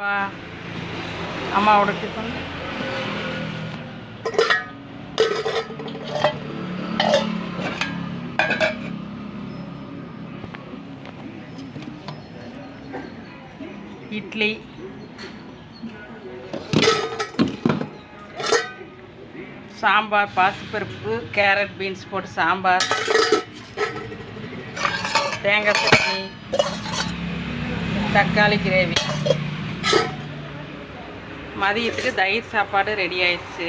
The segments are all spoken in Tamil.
வா அம்மாவோட டிஃபன் இட்லி. சாம்பார் பாசிப்பருப்பு கேரட் பீன்ஸ் போட்டு சாம்பார். தேங்காய் சட்னி. தக்காளி கிரேவி. மதியத்துக்கு தயிர் சாப்பாடு ரெடி ஆயிடுச்சு.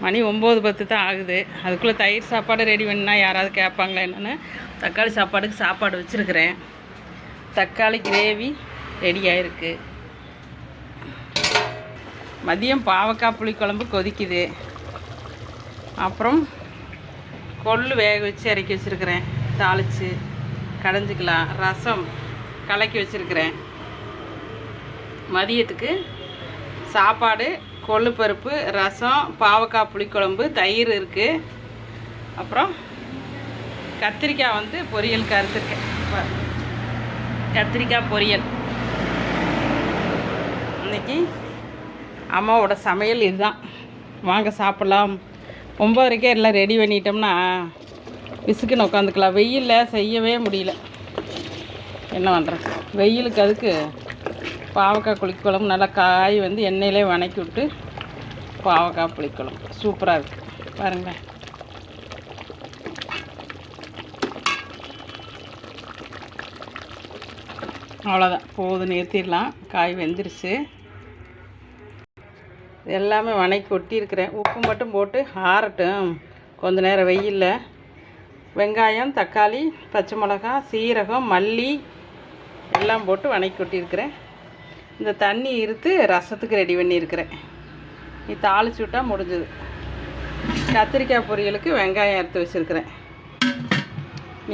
மணி ஒம்பது பத்து தான் ஆகுது. அதுக்குள்ளே தயிர் சாப்பாடு ரெடி பண்ணால் யாராவது கேட்பாங்களா என்னென்னு? தக்காளி சாப்பாடுக்கு சாப்பாடு வச்சுருக்கிறேன். தக்காளி கிரேவி ரெடி ஆயிருக்கு. மதியம் பாவக்காய் புளிக்குழம்பு கொதிக்குது. அப்புறம் கொள்ளு வேக வச்சு இறக்கி வச்சுருக்கிறேன். தாளித்து கடைஞ்சிக்கலாம். ரசம் கலக்கி வச்சுருக்கிறேன். மதியத்துக்கு சாப்பாடு கொள்ளு பருப்பு ரசம் பாவக்காய் புளிக்குழம்பு தயிர் இருக்குது அப்புறம் கத்திரிக்காய் வந்து பொரியல் கருத்துருக்கேன் கத்திரிக்காய் பொரியல். இன்றைக்கி அம்மாவோட சமையல் இதுதான். வாங்க சாப்பிட்லாம். ஒம்பதரைக்கே எல்லாம் ரெடி பண்ணிட்டோம்னா விசுக்குன்னு உட்காந்துக்கலாம். வெயிலில் செய்யவே முடியல. என்ன பண்ணுறது வெயிலுக்கு அதுக்கு பாவக்காய் புளிக்குழம்பு நல்லா காய் வந்து எண்ணெயிலே வணக்கி விட்டு பாவக்காய் புளிக்குழம்பு. சூப்பராக இருக்குது பாருங்களேன் அவ்வளோதான் போதும் நிறுத்திடலாம். காய் வெந்துருச்சு. எல்லாமே வணக்கி ஒட்டியிருக்கிறேன் உப்பு மட்டும் போட்டு ஆறட்டும். கொஞ்ச நேரம் வெயிலில். வெங்காயம் தக்காளி பச்சை மிளகா சீரகம் மல்லி எல்லாம் போட்டு வணக்கி கொட்டியிருக்கிறேன். இந்த தண்ணி இருத்து ரசத்துக்கு ரெடி பண்ணியிருக்கிறேன். நீ தாளிச்சு விட்டா முடிஞ்சது. கத்திரிக்காய் பொரியலுக்கு வெங்காயம் அறுத்து வச்சுருக்கிறேன்.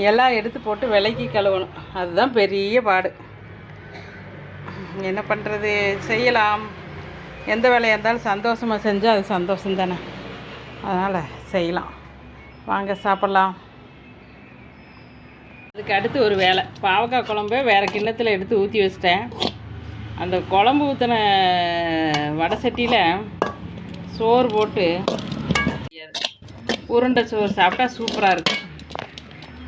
எல்லாம் எடுத்து போட்டு விலைக்கு கழுவணும். அதுதான் பெரிய பாடு. என்ன பண்ணுறது செய்யலாம். எந்த வேலையாக இருந்தாலும் சந்தோஷமாக செஞ்சால் அது சந்தோஷம் தானே அதனால் செய்யலாம். வாங்க சாப்பிட்லாம். அதுக்கு அடுத்து ஒரு வேலை. பாவக்காய் குழம்பு வேறு கிண்ணத்தில் எடுத்து ஊற்றி வச்சிட்டேன். அந்த குழம்பு ஊற்றின வடை சட்டியில் சோறு போட்டு உருண்டை சோறு சாப்பிட்டா சூப்பராக இருக்கும்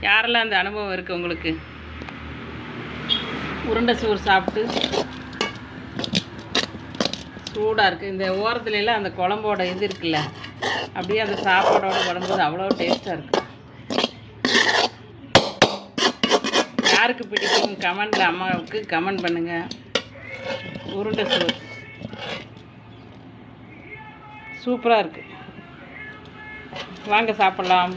யாரெல்லாம் அந்த அனுபவம் இருக்குது உங்களுக்கு? உருண்டை சோறு சாப்பிட்டு சூடாக இருக்குது இந்த ஓரத்துலலாம் அந்த குழம்போட இது இருக்குல்ல அப்படியே அந்த சாப்பாடோட படும்போது அவ்வளோ டேஸ்ட்டாக இருக்குது யாருக்கு பிடிக்கும்? கமெண்ட் அம்மாவுக்கு கமெண்ட் பண்ணுங்கள் உருண்டை சோறு. சூப்பராக இருக்குது வாங்க சாப்பிட்லாம்.